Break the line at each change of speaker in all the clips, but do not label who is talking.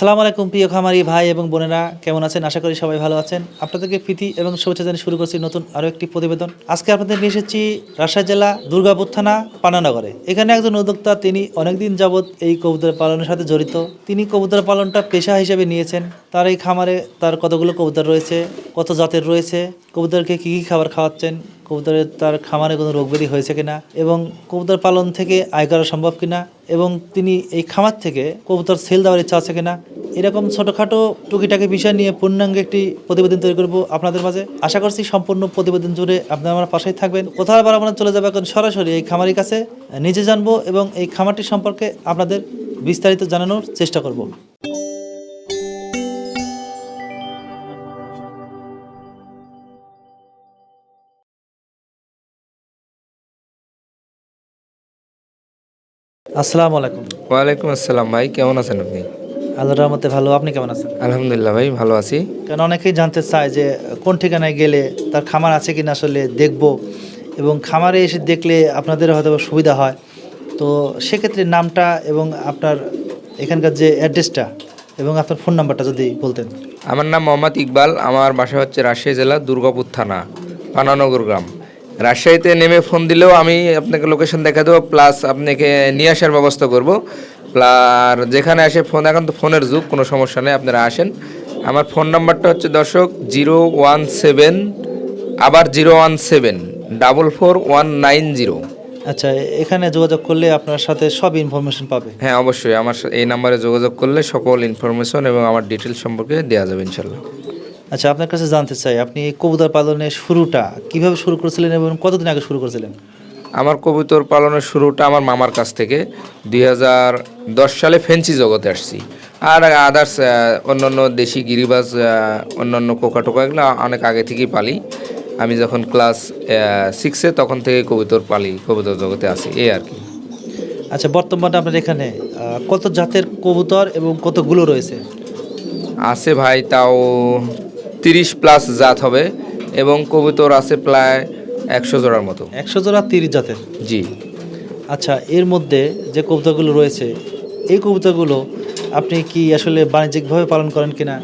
আসসালামু আলাইকুম প্রিয় খামারি ভাই এবং বোনেরা, কেমন আছেন? আশা করি সবাই ভালো আছেন। আপনাদেরকে প্রীতি এবং শুভেচ্ছা জানিয়ে শুরু করছি নতুন আরও একটি প্রতিবেদন। আজকে আপনাদের নিয়ে এসেছি রাজশাহী জেলা দুর্গাপুর থানা পানানগরে এখানে একজন উদ্যোক্তা, তিনি অনেকদিন যাবৎ এই কবুতর পালনের সাথে জড়িত। তিনি কবুতর পালনটা পেশা হিসেবে নিয়েছেন। তার এই খামারে তার কতগুলো কবুতর রয়েছে, কত জাতের রয়েছে, কবুতরকে কী কী খাবার খাওয়াচ্ছেন কবুতরের তার খামারে কোনো রোগ ব্যাধি হয়েছে কিনা এবং কবুতর পালন থেকে আয় করা সম্ভব কিনা এবং তিনি এই খামার থেকে কবুতর সেল দেওয়ার ইচ্ছা আছে কিনা, এরকম ছোটোখাটো টুকিটাকি বিষয় নিয়ে পূর্ণাঙ্গ একটি প্রতিবেদন তৈরি করব আপনাদের মাঝে। আশা করছি সম্পূর্ণ প্রতিবেদন জুড়ে আপনারা আমার পাশেই থাকবেন। কোথাও আবার আমরা চলে যাব এখন সরাসরি এই খামারের কাছে। নিজে জানব এবং এই খামারটি সম্পর্কে আপনাদের বিস্তারিত জানানোর চেষ্টা করব। আসসালামু আলাইকুম।
ওয়ালাইকুম আসসালাম ভাই কেমন আছেন আপনি?
আল্লাহ রহমতে ভালো আপনি কেমন আছেন?
আলহামদুলিল্লাহ ভাই ভালো আছি।
কারণ অনেকেই জানতে চায় যে কোন ঠিকানায় গেলে তার খামার আছে কিনা আসলে দেখব এবং খামারে এসে দেখলে আপনাদের হয়তো সুবিধা হয়। তো সেক্ষেত্রে নামটা এবং আপনার এখানকার যে অ্যাড্রেসটা এবং আপনার ফোন নাম্বারটা যদি বলতেন।
আমার নাম মোহাম্মদ ইকবাল আমার বাসা হচ্ছে রাজশাহী জেলা দুর্গাপুর থানা পানানগর গ্রাম। রাজশাহীতে নেমে ফোন দিলেও আমি আপনাকে লোকেশন দেখা দেবো প্লাস আপনাকে নিয়ে আসার ব্যবস্থা করব। প্লাস যেখানে আসে ফোন এখন তো ফোনের যুগ কোনো সমস্যা নেই আপনারা আসেন। আমার ফোন নাম্বারটা হচ্ছে দর্শক জিরো ওয়ান সেভেন আবার zero one seven double four one nine zero
আচ্ছা এখানে যোগাযোগ করলে আপনার সাথে সব ইনফরমেশন পাবে।
হ্যাঁ অবশ্যই আমার এই নাম্বারে যোগাযোগ করলে সকল ইনফরমেশন এবং আমার ডিটেলস সম্পর্কে দেওয়া যাবে ইনশাল্লাহ।
আচ্ছা আপনার কাছে জানতে চাই আপনি কবুতর পালনের শুরুটা কীভাবে শুরু করেছিলেন এবং কতদিন আগে শুরু করেছিলেন?
আমার কবুতর পালনের শুরুটা আমার মামার কাছ থেকে দুই হাজার দশ সালে ফেন্সি জগতে আসছি। আর আদার্স অন্যান্য দেশি গিরিবাজ অন্যান্য কোকা টোকা এগুলো অনেক আগে থেকেই পালি। আমি যখন ক্লাস সিক্সে তখন থেকে কবুতর পালি কবুতর জগতে আসি এই আর কি।
আচ্ছা বর্তমানে আপনার এখানে কত জাতের কবুতর এবং কতগুলো রয়েছে?
আছে ভাই তাও তিরিশ প্লাস জাত হবে এবং কবুতর আছে প্রায় একশো জোড়ার মতো।
একশো জোড়া তিরিশ জাতের?
জি।
আচ্ছা এর মধ্যে যে কবিতাগুলো রয়েছে এই কবিতাগুলো আপনি কি আসলে বাণিজ্যিকভাবে পালন করেন কিনা?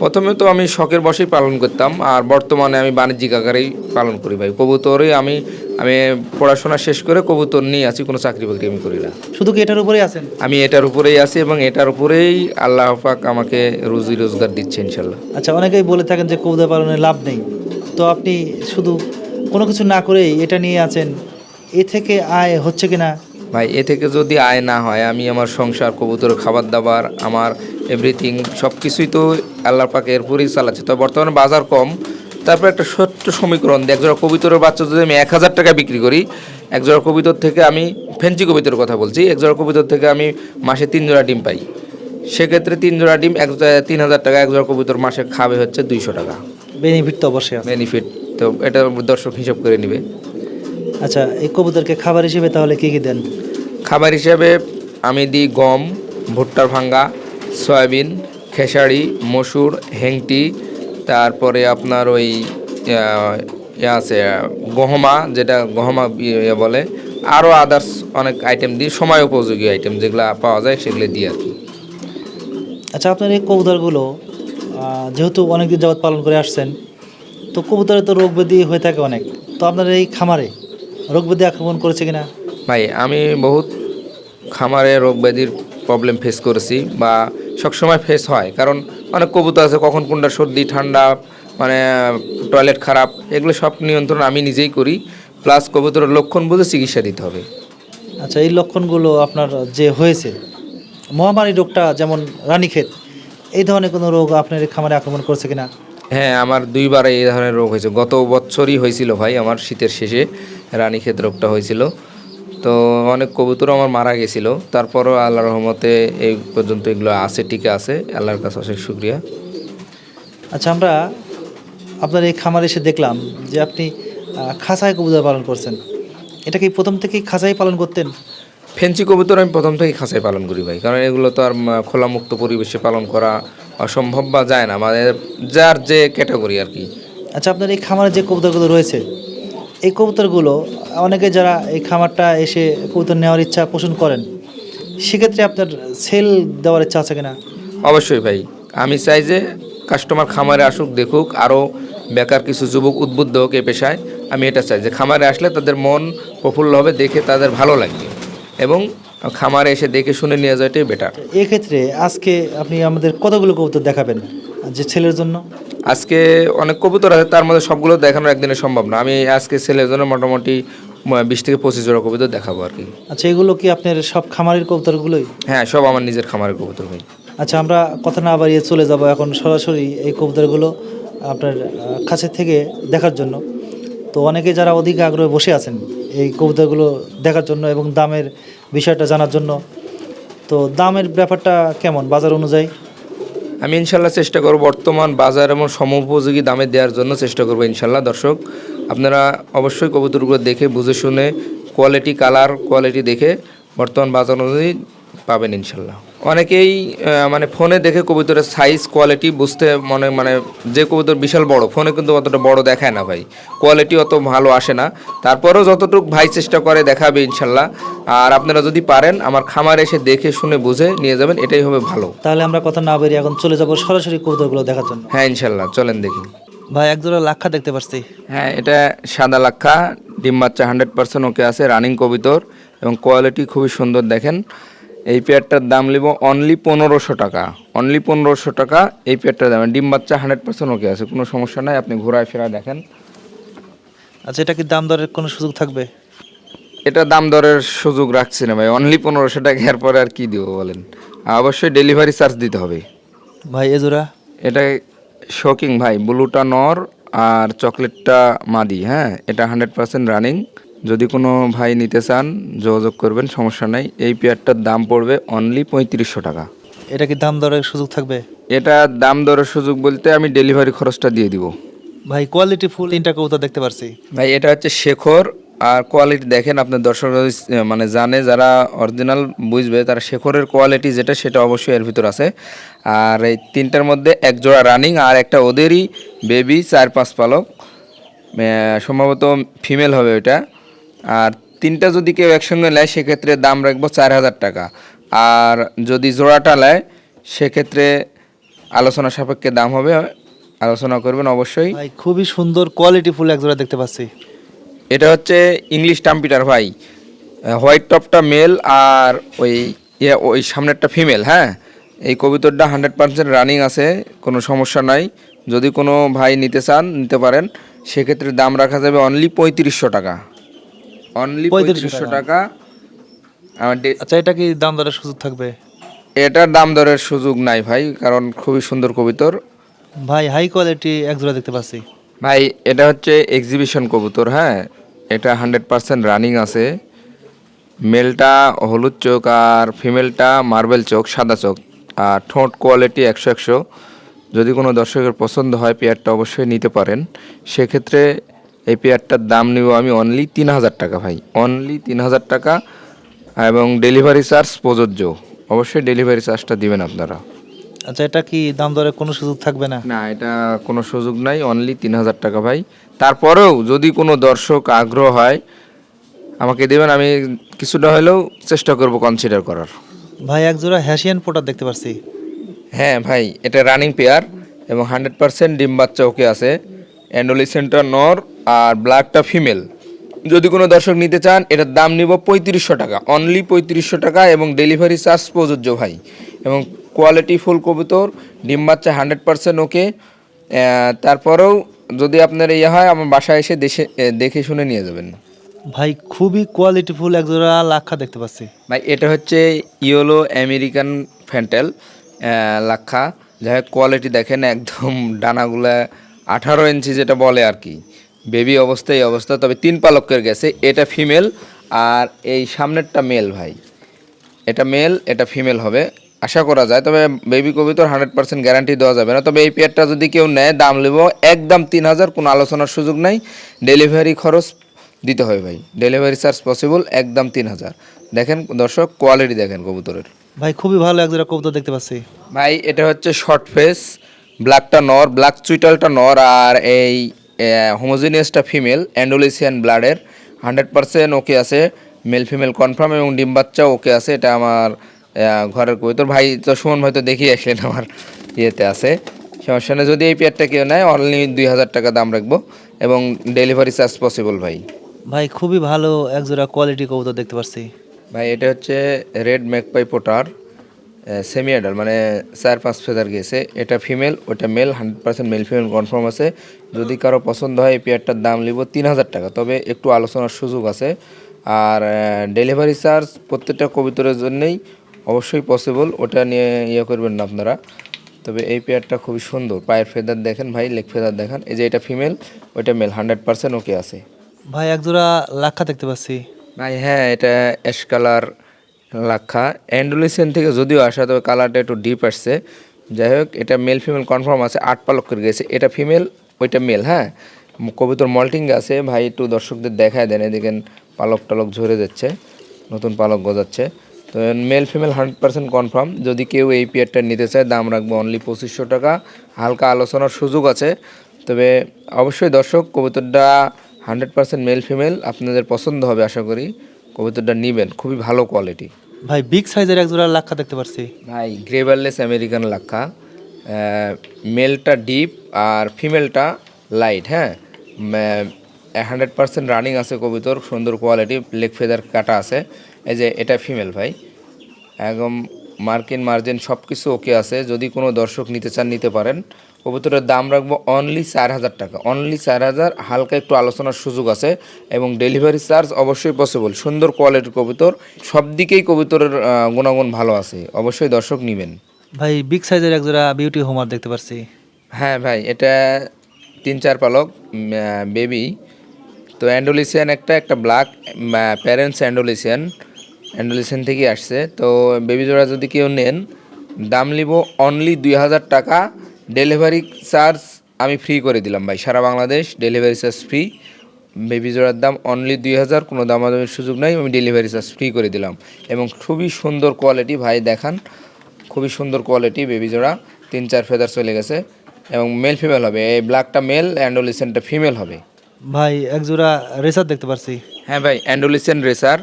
প্রথমে তো আমি শখের বসেই পালন করতাম আর বর্তমানে আমি বাণিজ্যিক আকারেই পালন করি ভাই। কবুতরে আমি আমি পড়াশোনা শেষ করে কবুতর নিয়ে আছি কোনো চাকরি বাকরি আমি করি না।
শুধু কি এটার উপরেই আছেন?
আমি এটার উপরেই আছি এবং এটার উপরেই আল্লাহ পাক আমাকে রুজি রোজগার দিচ্ছে ইনশাল্লাহ
আচ্ছা অনেকেই বলে থাকেন যে কবুতর পালনে লাভ নেই। তো আপনি শুধু কোনো কিছু না করেই এটা নিয়ে আছেন এ থেকে আয় হচ্ছে কিনা?
ভাই এ থেকে যদি আয় না হয় আমি আমার সংসার কবুতর খাবার দাবার আমার এভরিথিং সব কিছুই তো আল্লাহ পাকে এরপরেই চালাচ্ছে। তো বর্তমানে বাজার কম তারপর একটা ছোট্ট সমীকরণ দিয়ে একজোড়া কবিতরের বাচ্চা যদি আমি এক হাজার টাকা বিক্রি করি একজোড়া কবিতর থেকে আমি ফেন্সি কবিতর কথা বলছি একজোড়া কবিতর থেকে আমি মাসে তিন জোড়া ডিম পাই। সেক্ষেত্রে তিন জোড়া ডিম এক তিন হাজার টাকা একজোড়া কবিতর মাসে খাবে হচ্ছে দুইশো টাকা।
বেনিফিট তো অবশ্যই
বেনিফিট তো এটা দর্শক হিসাব করে নেবে।
আচ্ছা এই কবুতরকে খাবার হিসেবে তাহলে কী কী দেন?
খাবার হিসাবে আমি দিই গম ভুট্টার ভাঙ্গা সয়াবিন খেসারি মসুর হেংটি তারপরে আপনার ওই ইয়ে আছে গহমা যেটা গহমা ইয়ে বলে। আরও আদার্স অনেক আইটেম দিই সময় উপযোগী আইটেম যেগুলো পাওয়া যায় সেগুলো দিয়ে আর কি।
আচ্ছা আপনার এই কবুতরগুলো যেহেতু অনেকদিন যাবৎ পালন করে আসছেন তো কবুতরে তো রোগ ব্যাধি হয়ে থাকে অনেক। তো আপনার এই খামারে রোগ ব্যাধি আক্রমণ করেছে কিনা?
ভাই আমি বহুত খামারে রোগ ব্যাধির প্রবলেম ফেস করেছি বা সবসময় ফেস হয়। কারণ অনেক কবুতর আছে কখন কোনটা সর্দি ঠান্ডা মানে টয়লেট খারাপ এগুলো সব নিয়ন্ত্রণ আমি নিজেই করি। প্লাস কবুতরের লক্ষণ বুঝে চিকিৎসা দিতে হবে।
আচ্ছা এই লক্ষণগুলো আপনার যে হয়েছে মহামারী রোগটা যেমন রানীক্ষেত এই ধরনের কোনো রোগ আপনার খামারে আক্রমণ করছে কিনা?
হ্যাঁ আমার দুইবার এই ধরনের রোগ হয়েছে। গত বছরই হয়েছিল ভাই আমার শীতের শেষে রানীক্ষেত রোগটা হয়েছিল। তো অনেক কবুতর আমার মারা গেছিল। তারপরও আল্লাহ রহমতে এই পর্যন্ত এগুলো আছে টিকে আছে। আল্লাহর কাছে অশেষ শুক্রিয়া।
আচ্ছা আমরা আপনার এই খামারে এসে দেখলাম যে আপনি খাঁচায় কবুতর পালন করছেন। এটা কি প্রথম থেকেই খাঁচাই পালন করতেন?
ফেন্সি কবুতর আমি প্রথম থেকেই খাঁচায় পালন করি ভাই। কারণ এগুলো তো আর খোলামুক্ত পরিবেশে পালন করা অসম্ভব বা যায় না। মানে যার যে ক্যাটাগরি আর কি।
আচ্ছা আপনার এই খামারে যে কবুতরগুলো রয়েছে এই কবুতরগুলো অনেকে যারা এই খামারটা এসে কবুতর নেওয়ার ইচ্ছা পোষণ করেন সেক্ষেত্রে আপনার সেল দেওয়ার ইচ্ছা আছে কিনা?
অবশ্যই ভাই। আমি চাই যে কাস্টমার খামারে আসুক দেখুক আরও বেকার কিছু যুবক উদ্বুদ্ধ হোক এ পেশায় আমি এটা চাই যে খামারে আসলে তাদের মন প্রফুল্ল হবে দেখে তাদের ভালো লাগবে এবং খামারে এসে দেখে শুনে নিয়ে যাওয়াটাই বেটার
এক্ষেত্রে আজকে আপনি আমাদের কতগুলো কবুতর দেখাবেন যে ছেলের জন্য?
আজকে অনেক কবুতর আছে তার মধ্যে সবগুলো দেখানো একদিনে সম্ভব না। আমি আজকে ছেলের জন্য মোটামুটি বিশ থেকে পঁচিশ জোড়া কবুতর দেখাবো আর কি।
আচ্ছা এগুলো কি আপনার সব খামারের কবুতরগুলোই?
হ্যাঁ সব আমার নিজের খামারের কবুতর ভাই
আচ্ছা আমরা কথা না বাড়িয়ে চলে যাব এখন সরাসরি এই কবুতরগুলো আপনার কাছে থেকে দেখার জন্য। তো অনেকে যারা অধিক আগ্রহে বসে আছেন এই কবুতরগুলো দেখার জন্য এবং দামের বিষয়টা জানার জন্য তো দামের ব্যাপারটা কেমন বাজার অনুযায়ী?
আমি ইনশাল্লাহ চেষ্টা করব বর্তমান বাজার এবং সমোপযোগী দামে দেওয়ার জন্য চেষ্টা করব ইনশাল্লাহ দর্শক। আপনারা অবশ্যই কবুতরগুলো দেখে বুঝে শুনে কোয়ালিটি কালার কোয়ালিটি দেখে বর্তমান বাজার অনুযায়ী পাবেন ইনশাল্লাহ অনেকেই মানে ফোনে দেখে কবুতরের সাইজ কোয়ালিটি বুঝতে মনে মানে যে কবুতর বিশাল বড় ফোনে কিন্তু অতটা বড় দেখায় না ভাই। কোয়ালিটি অত ভালো আসে না। তারপরেও যতটুকু ভাই চেষ্টা করে দেখাবে ইনশাল্লাহ আর আপনারা যদি পারেন আমার খামার এসে দেখে শুনে বুঝে নিয়ে যাবেন এটাই হবে ভালো।
তাহলে আমরা কথা না বেরিয়ে এখন চলে যাব সরাসরি কবুতরগুলো দেখার জন্য।
হ্যাঁ ইনশাল্লাহ চলেন দেখি।
ভাই একজোড়া লাক্ষা দেখতে পাচ্ছি।
হ্যাঁ এটা সাদা লাক্ষা ডিম বাচ্চা হান্ড্রেড পার্সেন্ট ওকে আছে রানিং কবিতর এবং কোয়ালিটি খুবই সুন্দর দেখেন। এই পেয়ারটার দাম নিব অনলি পনেরোশো টাকা অনলি পনেরোশো টাকা এই পেয়ারটার দাম। ডিম বাচ্চা হান্ড্রেড পার্সেন্ট ওকে আছে কোনো সমস্যা নাই আপনি ঘোরায় ফেরা দেখেন।
আচ্ছা এটা কি দাম দরের কোনো সুযোগ থাকবে?
এটা দাম দরের সুযোগ রাখছি না ভাই অনলি পনেরোশো টাকা এরপরে আর কি দিব বলেন। অবশ্যই ডেলিভারি চার্জ দিতে হবে।
ভাই এজোড়া?
এটা শকিং ভাই ব্লুটা নর আর চকলেটটা মাদি হ্যাঁ? এটা হান্ড্রেড পার্সেন্ট রানিং। যদি কোনো ভাই নিতে চান যোগাযোগ করবেন সমস্যা নাই। এই পেয়ারটার দাম পড়বে অনলি পঁয়ত্রিশশো টাকা।
এটা কি দাম দরের সুযোগ থাকবে?
এটা দাম দরের সুযোগ বলতে আমি ডেলিভারি খরচটা দিয়ে দিব।
ভাই কোয়ালিটি ফুল তিনটা কবুতর দেখতে পারছি।
ভাই এটা হচ্ছে শেখর আর কোয়ালিটি দেখেন, আপনার দর্শক মানে জানে যারা অরিজিনাল বুঝবে, তারা শেখরের কোয়ালিটি যেটা, সেটা অবশ্যই এর ভিতর আছে। আর এই তিনটার মধ্যে এক জোড়া রানিং আর একটা ওদেরই বেবি চার পাঁচ পালক। সম্ভবত ফিমেল হবে ওইটা আর তিনটা যদি কেউ একসঙ্গে নেয়, সেক্ষেত্রে দাম রাখব চার হাজার টাকা। আর যদি জোড়াটা নেয়, সেক্ষেত্রে আলোচনা সাপেক্ষে দাম হবে। আলোচনা করবেন অবশ্যই।
খুবই সুন্দর কোয়ালিটি ফুল একজোড়া দেখতে পাচ্ছি।
এটা হচ্ছে ইংলিশ টাম্পিটার ভাই। হোয়াইট টপটা মেল আর ওই ইয়ে ওই সামনেরটা ফিমেল হ্যাঁ? এই কবিতরটা হান্ড্রেড পার্সেন্ট রানিং আছে কোনো সমস্যা নাই। যদি কোনো ভাই নিতে চান নিতে পারেন। সেক্ষেত্রে দাম রাখা যাবে অনলি পঁয়ত্রিশশো টাকা। অনলি পঁয়ত্রিশশো টাকা। আমার
আচ্ছা এটা কি দাম দরের সুযোগ থাকবে?
এটার দাম দরের সুযোগ নাই ভাই কারণ খুবই সুন্দর কবিতর।
ভাই হাই কোয়ালিটি একজোড়া দেখতে পাচ্ছি।
ভাই এটা হচ্ছে এক্সিবিশন কবুতর হ্যাঁ? এটা হান্ড্রেড পার্সেন্ট রানিং আছে। মেলটা হলুদ চোখ আর ফিমেলটা মার্বেল চোখ সাদা চোখ। আর ঠোঁট কোয়ালিটি একশো একশো। যদি কোনো দর্শকের পছন্দ হয় পেয়ারটা অবশ্যই নিতে পারেন। সেক্ষেত্রে এই পেয়ারটার দাম নিব আমি অনলি তিন হাজার টাকা ভাই। অনলি তিন হাজার টাকা এবং ডেলিভারি চার্জ প্রযোজ্য। অবশ্যই ডেলিভারি চার্জটা দিবেন আপনারা।
আচ্ছা এটা কি দাম দরের কোনো সুযোগ থাকবে না?
না এটা কোনো সুযোগ নাই। অনলি তিন হাজার টাকা ভাই। তারপরেও যদি কোনো দর্শক আগ্রহ হয় আমাকে দেবেন আমি কিছুটা হলেও চেষ্টা করব কনসিডার করার।
ভাই একজোড়া হ্যাসিয়ান পোটার দেখতে পাচ্ছি
হ্যাঁ ভাই এটা রানিং পেয়ার এবং হান্ড্রেড পার্সেন্ট ডিম বাচ্চা ওকে আছে। অ্যান্ডোলিসেন্টার নর আর ব্ল্যাকটা ফিমেল যদি কোনো দর্শক নিতে চান এটার দাম নিব পঁয়ত্রিশশো টাকা। অনলি পঁয়ত্রিশশো টাকা এবং ডেলিভারি চার্জ প্রযোজ্য ভাই। এবং কোয়ালিটি ফুল কবুতর ডিম বাচ্চা হান্ড্রেড পার্সেন্ট ওকে। তারপরেও যদি আপনার ইয়ে হয় আমার বাসায় এসে দেশে দেখে শুনে নিয়ে যাবেন।
ভাই খুবই কোয়ালিটি ফুল একজোড়া লাক্ষা দেখতে পাচ্ছি।
ভাই এটা হচ্ছে ইয়েলো আমেরিকান ফ্যান্টেল লাক্ষা। যাই হোক কোয়ালিটি দেখেন একদম ডানাগুলা আঠারো ইঞ্চি যেটা বলে আর কি। বেবি অবস্থা এই অবস্থা। তবে তিন পালকের গেছে এটা ফিমেল আর এই সামনেরটা মেল ভাই। এটা মেল এটা ফিমেল হবে। আশা করা যায় তবে বেবি কবিতর হান্ড্রেড পার্সেন্ট গ্যারান্টি দেওয়া যাবে না। তবে এই পেয়ারটা যদি কেউ নেয় দাম নেব একদম তিন হাজার কোনো আলোচনার সুযোগ নাই। ডেলিভারি খরচ দিতে হবে ভাই। ডেলিভারি চার্জ পসিবল একদম তিন হাজার। দেখেন দর্শক কোয়ালিটি দেখেন কবুতরের।
ভাই খুবই ভালো একজোড়া কবুতর দেখতে পাচ্ছি।
ভাই এটা হচ্ছে শর্ট ফেস ব্ল্যাকটা নর ব্ল্যাক চুইটালটা নর আর এই হোমোজিনিয়াসটা ফিমেল অ্যান্ডোলিসিয়ান ব্লাডের হান্ড্রেড পার্সেন্ট ওকে আছে মেল ফিমেল কনফার্ম এবং ডিম বাচ্চা ওকে আছে এটা আমার ঘরের কবুতর ভাই তো সুমন ভাই তো দেখিয়ে আসলেন আমার ইয়েতে আছে। সমস্যা নেই যদি এই পেয়ারটা কেউ নেয় অনলি দুই হাজার টাকা দাম রাখব এবং ডেলিভারি চার্জ পসিবল ভাই।
ভাই খুবই ভালো একজোড়া কোয়ালিটি কবুতর দেখতে পাচ্ছি
ভাই এটা হচ্ছে red magpie pouter semi adult মানে চার পাঁচ ফেদার গেছে। এটা ফিমেল ওটা male hundred percent male female confirm আছে। যদি কারও পছন্দ হয় এই পেয়ারটার দাম নিব তিন হাজার টাকা। তবে একটু আলোচনার সুযোগ আছে। আর ডেলিভারি চার্জ প্রত্যেকটা কবিতরের জন্যই অবশ্যই পসিবল ওটা নিয়ে ইয়ে করবেন না আপনারা। তবে এই পেয়ারটা খুবই সুন্দর। পায়ের ফেদার দেখেন ভাই লেগ ফেদার দেখেন। এই যে এটা ফিমেল ওইটা মেল হান্ড্রেড পার্সেন্ট ওকে আছে।
ভাই একজোড়া লাক্ষা দেখতে পাচ্ছি।
ভাই হ্যাঁ এটা অ্যাশ কালার লাক্ষা। অ্যান্ডুলেশন থেকে যদিও আসা তবে কালারটা একটু ডিপ আসছে। যাই হোক এটা মেল ফিমেল কনফার্ম আছে। আট পালক করে গেছে। এটা ফিমেল ওইটা মেল হ্যাঁ? কবুতর মল্টিং আছে। ভাই একটু দর্শকদের দেখায় দেন। এদিকে পালক টালক ঝরে যাচ্ছে। নতুন পালক গজাচ্ছে। তো male female hundred percent confirm যদি কেউ এই পেয়ারটা নিতে চায় দাম রাখব অনলি পঁচিশশো টাকা। হালকা আলোচনার সুযোগ আছে। তবে অবশ্যই দর্শক কবুতরটা হান্ড্রেড পার্সেন্ট মেল ফিমেল আপনাদের পছন্দ হবে আশা করি। কবুতরটা নেবেন খুবই ভালো কোয়ালিটি
ভাই বিগ সাইজের একজোড়া লাক্ষা দেখতে পাচ্ছি
ভাই গ্রেভারলেস আমেরিকান লাক্ষা। মেলটা ডিপ আর ফিমেলটা লাইট হ্যাঁ? হান্ড্রেড পার্সেন্ট রানিং আছে কবুতর সুন্দর কোয়ালিটি লেগ ফেদার কাটা আছে। এই যে এটা ফিমেল ভাই। একদম মার্কিন মার্জিন সব কিছু ওকে আছে। যদি কোনো দর্শক নিতে চান নিতে পারেন। কবুতরের দাম রাখব অনলি চার হাজার টাকা। অনলি চার হাজার হালকা একটু আলোচনার সুযোগ আছে এবং ডেলিভারি চার্জ অবশ্যই পসিবল সুন্দর কোয়ালিটির কবুতর। সব দিকেই কবুতরের গুণাগুণ ভালো আছে। অবশ্যই দর্শক নেবেন।
ভাই বিগ সাইজের একজোড়া বিউটি হোমার দেখতে পাচ্ছি
হ্যাঁ ভাই এটা তিন চার পালক বেবি তো অ্যান্ডোলিসিয়ান একটা একটা ব্ল্যাক প্যারেন্টস অ্যান্ডোলিসিয়ান অ্যান্ডোলিসিয়ান থেকে আসছে। তো বেবি জোড়া যদি কেউ নেন দাম নিব অনলি দুই হাজার টাকা। ডেলিভারি চার্জ আমি ফ্রি করে দিলাম ভাই সারা Bangladesh delivery charge free baby জোড়ার দাম অনলি দুই হাজার কোনো দামাদামির সুযোগ নাই আমি ডেলিভারি চার্জ ফ্রি করে দিলাম। এবং খুবই সুন্দর কোয়ালিটি ভাই দেখান খুবই সুন্দর কোয়ালিটি বেবি জোড়া তিন চার ফেদার চলে গেছে। এবং মেল ফিমেল হবে এই ব্ল্যাকটা মেল অ্যান্ডোলিসেনটা ফিমেল হবে।
ভাই একজোড়া রেসার দেখতে পাচ্ছি
হ্যাঁ ভাই অ্যান্ডোলিসেন রেসার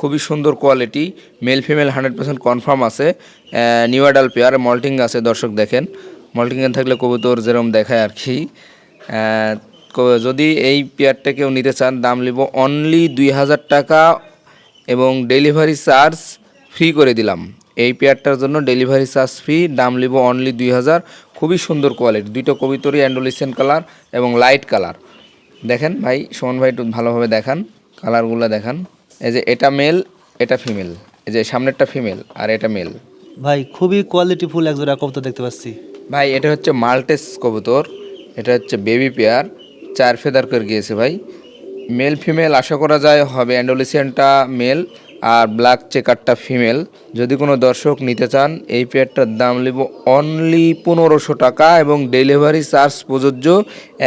খুবই সুন্দর quality male female hundred percent confirm আছে। নিউ অ্যাডাল পেয়ার মল্টিং আছে, দর্শক দেখেন। মল্টিংয়ে থাকলে কবুতর যেরকম দেখায় আর কি। যদি এই পেয়ারটা কেউ নিতে চান, দাম নিব অনলি দুই হাজার টাকা এবং ডেলিভারি চার্জ ফ্রি করে দিলাম। এই পেয়ারটার জন্য ডেলিভারি চার্জ ফ্রি দাম নিব অনলি দুই হাজার। খুবই সুন্দর কোয়ালিটি দুইটা কবিতরই অ্যান্ডোলিসেন কালার এবং লাইট কালার দেখেন ভাই, সুমন ভাই একটু ভালোভাবে দেখান কালারগুলো দেখান। এই যে এটা মেল এটা ফিমেল এই যে সামনেরটা ফিমেল আর এটা মেল
ভাই খুবই কোয়ালিটিফুল এক জোড়া কবুতর দেখতে পাচ্ছি।
ভাই এটা হচ্ছে মাল্টেস কবুতর। এটা হচ্ছে বেবি পেয়ার চার ফেদার করে গিয়েছে ভাই। মেল ফিমেল আশা করা যায় হবে অ্যান্ডোলিসিয়ানটা মেল আর ব্ল্যাক চেকারটা ফিমেল যদি কোনো দর্শক নিতে চান এই পেয়ারটার দাম নেব অনলি পনেরোশো টাকা এবং ডেলিভারি চার্জ প্রযোজ্য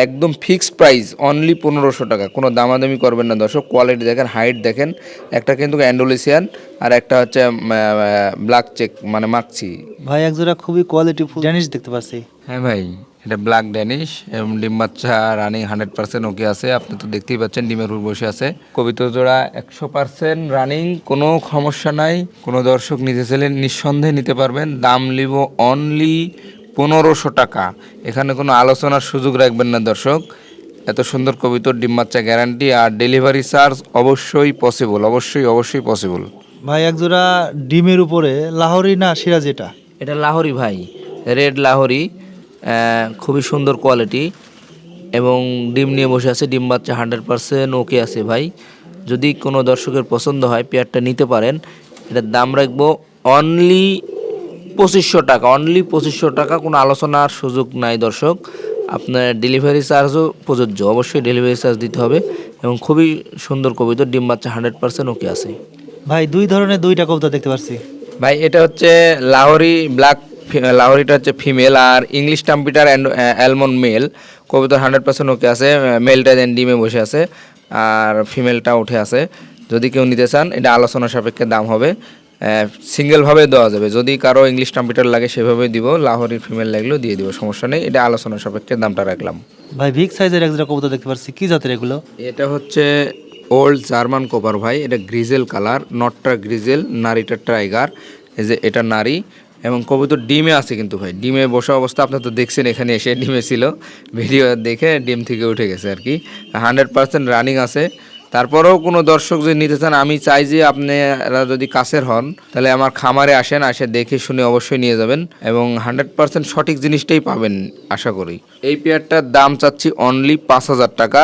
একদম ফিক্সড প্রাইস অনলি পনেরোশো টাকা। কোনো দামাদামি করবেন না দর্শক কোয়ালিটি দেখেন হাইট দেখেন। একটা কিন্তু অ্যান্ডোলেশিয়ান আর একটা হচ্ছে ব্ল্যাক চেক মানে মাকচি
ভাই একজোড়া খুবই কোয়ালিটিফুল ড্যানিশ দেখতে পাচ্ছি।
হ্যাঁ ভাই। এটা ব্ল্যাক ড্যানিশ এবং ডিম বাচ্চা রানিং হান্ড্রেড পার্সেন্ট ওকে আছে। আপনি তো দেখতেই পাচ্ছেন ডিমের উপর বসে আছে। কবিতা জোড়া একশো পার্সেন্ট রানিং কোনো সমস্যা নাই। কোনো দর্শক নিতে চাইলে নিঃসন্দেহে নিতে পারবেন। দাম নিব অনলি পনেরোশো টাকা। এখানে কোনো আলোচনার সুযোগ রাখবেন না দর্শক। এত সুন্দর কবিতর ডিম বাচ্চা গ্যারান্টি আর ডেলিভারি চার্জ অবশ্যই পসিবল অবশ্যই অবশ্যই পসিবল
ভাই একজোড়া ডিমের উপরে লাহোরি না সিরাজ এটা
এটা লাহোরি ভাই রেড লাহোরি। খুবই সুন্দর কোয়ালিটি এবং ডিম নিয়ে বসে আছে ডিম বাচ্চা হান্ড্রেড পারসেন্ট ওকে আছে ভাই। যদি কোনো দর্শকের পছন্দ হয় পেয়ারটা নিতে পারেন। এটার দাম রাখব অনলি পঁচিশশো টাকা অনলি পঁচিশশো টাকা কোনো আলোচনার সুযোগ নাই দর্শক। আপনার ডেলিভারি চার্জও প্রযোজ্য অবশ্যই ডেলিভারি চার্জ দিতে হবে এবং খুবই সুন্দর কবিতা ডিম বাচ্চা হান্ড্রেড পার্সেন্ট ওকে আছে।
ভাই দুই ধরনের দুইটা কবিতা দেখতে পাচ্ছি
ভাই এটা হচ্ছে লাহোরি ব্ল্যাক লাহোরিটা হচ্ছে female R English trumpeter and almond male. কবুতর হান্ড্রেড পার্সেন্ট ওকে আছে মেলটা দেন ডিমে বসে আছে আর ফিমেলটা উঠে আছে। যদি কেউ নিতে চান এটা আলোচনা সাপেক্ষে দাম হবে সিঙ্গেলভাবে দেওয়া যাবে। যদি কারও ইংলিশ টাম্পিটার লাগে সেভাবে দিব লাহোরি ফিমেল লাগলেও দিয়ে দিব সমস্যা নেই এটা আলোচনা সাপেক্ষে দামটা রাখলাম।
ভাই বিগ সাইজের একজোড়া কবুতর দেখতে পাচ্ছি কি জাতের এগুলো?
এটা হচ্ছে ওল্ড জার্মান কোপার ভাই এটা গ্রিজেল কালার নটটা গ্রিজেল নারীটা টাইগার এই যে এটা নারী এবং কবুতর ডিমে আছে কিন্তু ভাই। ডিমে বসা অবস্থা আপনার তো দেখছেন এখানে এসে ডিমে ছিল। ভিডিও দেখে ডিম থেকে উঠে গেছে আর কি। হান্ড্রেড পার্সেন্ট রানিং আছে। তারপরেও কোনো দর্শক যদি নিতে চান, আমি চাই যে আপনারা যদি কাছের হন, তাহলে আমার খামারে আসেন, আসে দেখে শুনে অবশ্যই নিয়ে যাবেন এবং হান্ড্রেড পার্সেন্ট সঠিক জিনিসটাই পাবেন, আশা করি। এই পেয়ারটার দাম চাচ্ছি অনলি পাঁচ হাজার টাকা।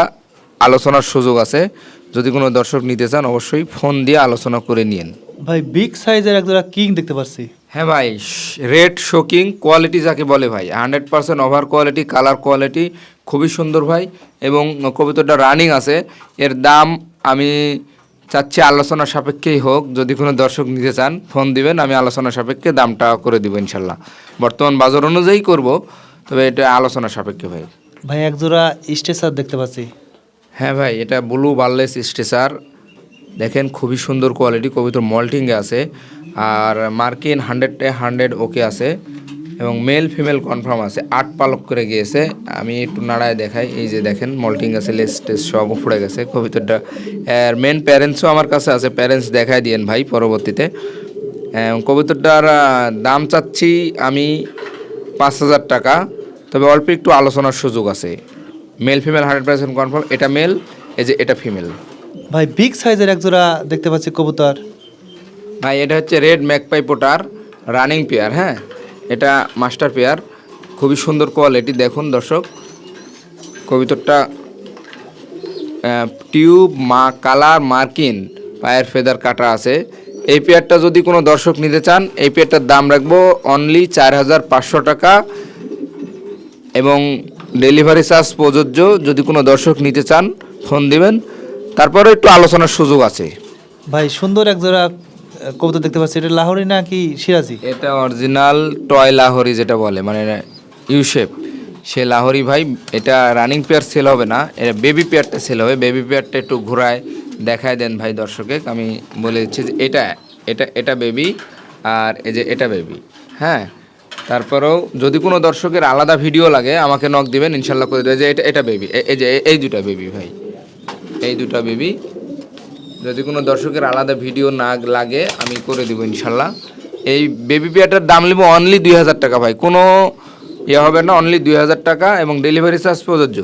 আলোচনার সুযোগ আছে। যদি কোনো দর্শক নিতে চান, অবশ্যই ফোন দিয়ে আলোচনা করে নিন
ভাই বিগ সাইজের একজোড়া কিং দেখতে পাচ্ছি
হ্যাঁ ভাই রেড শোকিং কোয়ালিটি যাকে বলে ভাই hundred percent over quality colour quality খুবই সুন্দর ভাই এবং কবিতাটা রানিং আছে। এর দাম আমি চাচ্ছি আলোচনা সাপেক্ষেই হোক যদি কোনো দর্শক নিতে চান ফোন দিবেন আমি আলোচনা সাপেক্ষে দামটা করে দিব ইনশাল্লাহ। বর্তমান বাজার অনুযায়ী করব তবে এটা আলোচনা সাপেক্ষে ভাই।
ভাই একজোড়া স্টেসার দেখতে পাচ্ছি।
হ্যাঁ ভাই এটা ব্লু বার্লেস স্টেসার দেখেন খুবই সুন্দর কোয়ালিটি কবিতর মল্টিংয়ে আছে। আর মার্কিন হান্ড্রেডে হান্ড্রেড ওকে আছে এবং মেল ফিমেল কনফার্ম আছে। আট পালক করে গিয়েছে। আমি একটু নাড়ায় দেখাই। এই যে দেখেন মল্টিং আছে লেস টেস সব উপড়ে গেছে। কবিতরটা আর মেন প্যারেন্টসও আমার কাছে আছে। প্যারেন্টস দেখাই দিয়েন ভাই পরবর্তীতে। কবুতরটার দাম চাচ্ছি আমি পাঁচ হাজার টাকা। তবে অল্প একটু আলোচনার সুযোগ আছে। Male female hundred percent confirm এটা মেল এই যে এটা ফিমেল
ভাই বিগ সাইজের একজোড়া দেখতে পাচ্ছি কবুতর।
ভাই এটা হচ্ছে red magpie pouter running pair হ্যাঁ? এটা মাস্টার পেয়ার খুবই সুন্দর কোয়ালিটি দেখুন দর্শক। কবিতরটা টিউব মা কালার মার্কিন পায়ের ফেদার কাটা আছে। এই পেয়ারটা যদি কোনো দর্শক নিতে চান এই পেয়ারটার দাম রাখব অনলি চার হাজার পাঁচশো টাকা। এবং ডেলিভারি চার্জ প্রযোজ্য যদি কোনো দর্শক নিতে চান ফোন দিবেন। তারপরে একটু আলোচনার সুযোগ আছে।
ভাই সুন্দর একজোড়া আহ, কবুতর দেখতে পাচ্ছি, এটা লাহোরি না কি সিরাজি?
এটা অরিজিনাল টয় লাহোরি যেটা বলে মানে ইউশেপ। সে লাহোরি ভাই, এটা রানিং পেয়ার সেল হবে না, এটা বেবি পেয়ারটা সেল হবে। বেবি পেয়ারটা একটু ঘোরায় দেখায় দেন ভাই দর্শকে আমি বলে দিচ্ছি যে এটা এটা এটা বেবি আর এই যে এটা বেবি হ্যাঁ তারপরেও যদি কোনো দর্শকের আলাদা ভিডিও লাগে, আমাকে নক দিবেন, ইনশাল্লাহ করে দেবে। যে, এটা এটা বেবি এই যে, এই দুটা বেবি ভাই, এই দুটা বেবি যদি কোনো দর্শকের আলাদা ভিডিও না লাগে আমি করে দিব ইনশাল্লাহ। এই বেবি পেয়ারটার দাম নেব অনলি দুই হাজার টাকা ভাই। কোনো ইয়ে হবে না অনলি দুই হাজার টাকা এবং ডেলিভারি চার্জ প্রযোজ্য।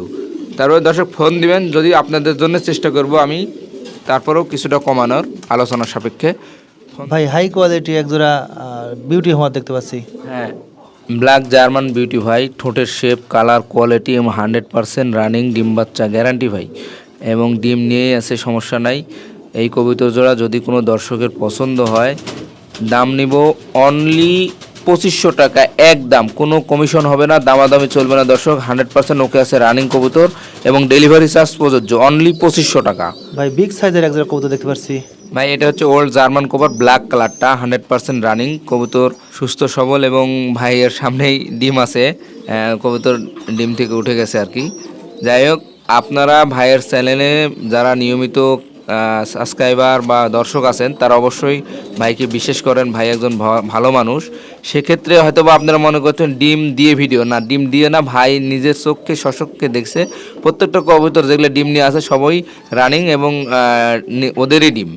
তারপরে দর্শক ফোন দিবেন যদি আপনাদের জন্য চেষ্টা করব আমি তারপরেও কিছুটা কমানোর আলোচনার সাপেক্ষে।
ভাই হাই কোয়ালিটি একজোড়া বিউটি হওয়ার দেখতে পাচ্ছি।
হ্যাঁ ব্ল্যাক জার্মান বিউটি ভাই ঠোঁটের শেপ কালার কোয়ালিটি এবং হান্ড্রেড পারসেন্ট রানিং ডিম বাচ্চা গ্যারান্টি ভাই। এবং ডিম নিয়েই আছে সমস্যা নাই। এই কবিতা জোড়া যদি কোনো দর্শকের পছন্দ হয় দাম নিব অনলি পঁচিশশো টাকা এক দাম। কোনো কমিশন হবে না দামাদামি চলবে না দর্শক হান্ড্রেড পার্সেন্ট ওকে আছে রানিং কবুতর এবং ডেলিভারি চার্জ প্রযোজ্য অনলি পঁচিশশো টাকা।
ভাই বিগ সাইজের একজোড়া কবুতর দেখতে পাচ্ছি
ভাই এটা হচ্ছে ওল্ড জার্মান কভার ব্ল্যাক কালারটা হান্ড্রেড পার্সেন্ট রানিং কবুতর সুস্থ সবল এবং ভাইয়ের সামনেই ডিম আছে কবুতর ডিম থেকে উঠে গেছে আর কি। যাই হোক আপনারা ভাইয়ের চ্যানেলে যারা নিয়মিত সাবস্ক্রাইবার বা দর্শক আছেন, তারা অবশ্যই ভাইকে বিশেষ করেন, ভাই একজন ভালো মানুষ। সেক্ষেত্রে হয়তো বা আপনারা মনে করছেন ডিম দিয়ে ভিডিও। না, ডিম দিয়ে না, ভাই নিজের চোখকে সশককে দেখছে। প্রত্যেকটা কবুতর যেগুলো ডিম নিয়ে আছে সবই রানিং এবং ওদেরই ডিম।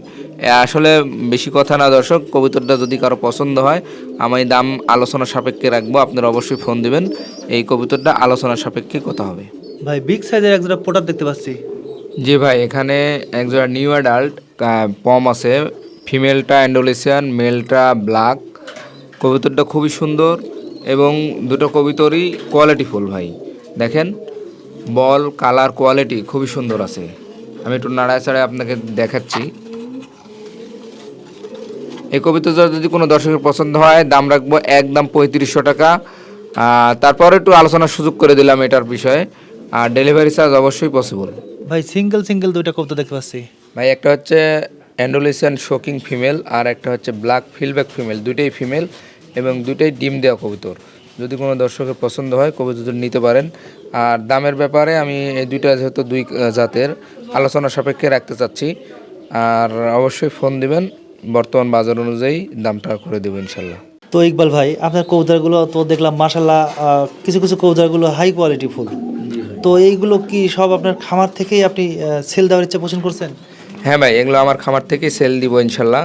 আসলে বেশি কথা না, দর্শক। কবুতরটা যদি কারও পছন্দ হয়, আমি দাম আলোচনা সাপেক্ষে রাখব। আপনারা অবশ্যই ফোন দিবেন। এই কবুতরটা আলোচনা সাপেক্ষে কথা হবে।
ভাই বিগ সাইজের একজোড়া পোটার দেখতে পাচ্ছি।
জি ভাই, এখানে একজোড়া নিউ অ্যাডাল্ট পম আছে। ফিমেলটা অ্যান্ডোলেশিয়ান মেলটা ব্ল্যাক কবিতরটা খুবই সুন্দর এবং দুটো কবিতরই কোয়ালিটিফুল ভাই। দেখেন, বল কালার কোয়ালিটি খুবই সুন্দর আছে। আমি একটু নাড়ায় ছাড়ায় আপনাকে দেখাচ্ছি। এই কবিতা যদি কোনো দর্শকের পছন্দ হয়, দাম রাখব একদম পঁয়ত্রিশশো টাকা। তারপর একটু আলোচনার সুযোগ করে দিলাম এটার বিষয়ে। আর ডেলিভারি চার্জ অবশ্যই পসিবল
ভাই সিঙ্গেল সিঙ্গেল দুইটা কবুতর দেখতে পাচ্ছি।
ভাই একটা হচ্ছে অ্যান্ডোলেশিয়ান শোকিং ফিমেল আর একটা হচ্ছে ব্ল্যাক ফিলব্যাক ফিমেল দুইটাই ফিমেল এবং দুইটাই ডিম দেওয়া কবুতর। যদি কোনো দর্শকের পছন্দ হয় কবুতর নিতে পারেন। আর দামের ব্যাপারে আমি এই দুইটা যেহেতু দুই জাতের আলোচনা সাপেক্ষে রাখতে চাচ্ছি। আর অবশ্যই ফোন দিবেন বর্তমান বাজার অনুযায়ী দামটা করে দেবো ইনশাল্লাহ
তো ইকবাল ভাই আপনার কবুতরগুলো তো দেখলাম মাসাল্লাহ কিছু কিছু কবুতরগুলো হাই কোয়ালিটি ফুল। তো এইগুলো কি সব আপনার খামার থেকেই আপনি সেল দেওয়ার ইচ্ছা পোষণ করছেন?
হ্যাঁ ভাই এগুলো আমার খামার থেকেই সেল দিব ইনশাল্লাহ।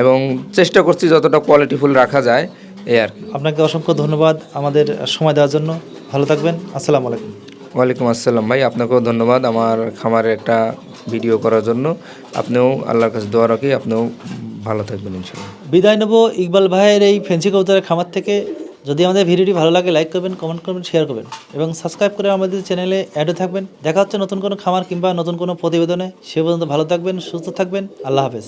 এবং চেষ্টা করছি যতটা কোয়ালিটিফুল রাখা যায় এই আর কি।
আপনাকে অসংখ্য ধন্যবাদ আমাদের সময় দেওয়ার জন্য। ভালো থাকবেন আসসালামু আলাইকুম।
ওয়ালাইকুম আসসালাম ভাই আপনাকেও ধন্যবাদ আমার খামারে একটা ভিডিও করার জন্য। আপনিও আল্লাহর কাছে দোয়া রাখি আপনিও ভালো থাকবেন ইনশাল্লাহ।
বিদায় নেব ইকবাল ভাইয়ের এই ফেন্সি কবুতরের খামার থেকে। যদি আমাদের ভিডিওটি ভালো লাগে লাইক করবেন কমেন্ট করবেন শেয়ার করবেন। এবং সাবস্ক্রাইব করে আমাদের চ্যানেলে অ্যাডও থাকবেন। দেখা হচ্ছে নতুন কোনো খামার কিংবা নতুন কোনো প্রতিবেদনে। সে পর্যন্ত ভালো থাকবেন, সুস্থ থাকবেন। আল্লাহ হাফেজ।